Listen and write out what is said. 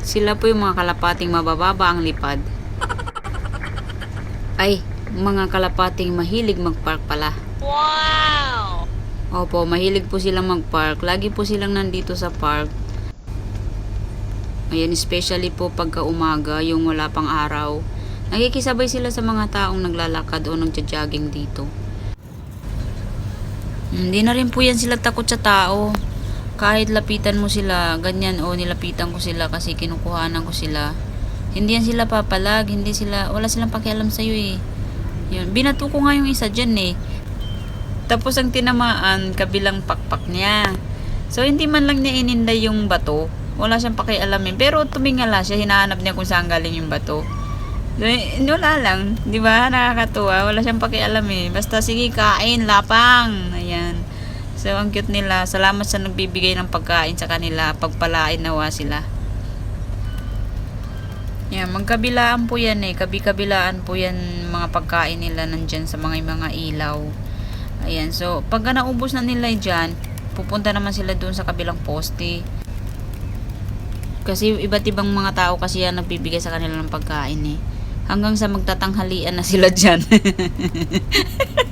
Sila po yung mga kalapating mabababa ang lipad. Ay, mga kalapating mahilig mag-park pala. Wow! Opo, mahilig po silang mag-park. Lagi po silang nandito sa park. Ayan, especially po pagka umaga, yung wala pang araw. Nakikisabay sila sa mga taong naglalakad o nagja-jogging dito. Hindi na rin po yan sila takot sa tao. Kahit lapitan mo sila, ganyan o nilapitan ko sila kasi kinukuhanan ko sila. Hindi yan sila papalag, hindi sila, wala silang pakialam sa'yo eh. Yun, binato ko nga yung isa dyan eh. Tapos ang tinamaan, kabilang pakpak niya. So, hindi man lang niya ininday yung bato. Wala siyang pakialamin. Pero tumingala siya, hinahanap niya kung saan galing yung bato. So, eh, wala lang. Di ba? Nakakatuwa. Wala siyang pakialam eh. Basta sige, kain, lapang. Ayan. So, ang cute nila. Salamat sa nagbibigay ng pagkain sa kanila. Pagpalain nawa sila. Yan, magkabilaan po yan eh. Kabi-kabilaan po yan mga pagkain nila nandyan sa mga mga ilaw. Ayan, so pagka naubos na nila dyan, pupunta naman sila doon sa kabilang poste. Kasi iba't ibang mga tao kasi yan nagbibigay sa kanila ng pagkain eh. Hanggang sa magtatanghalian na sila dyan.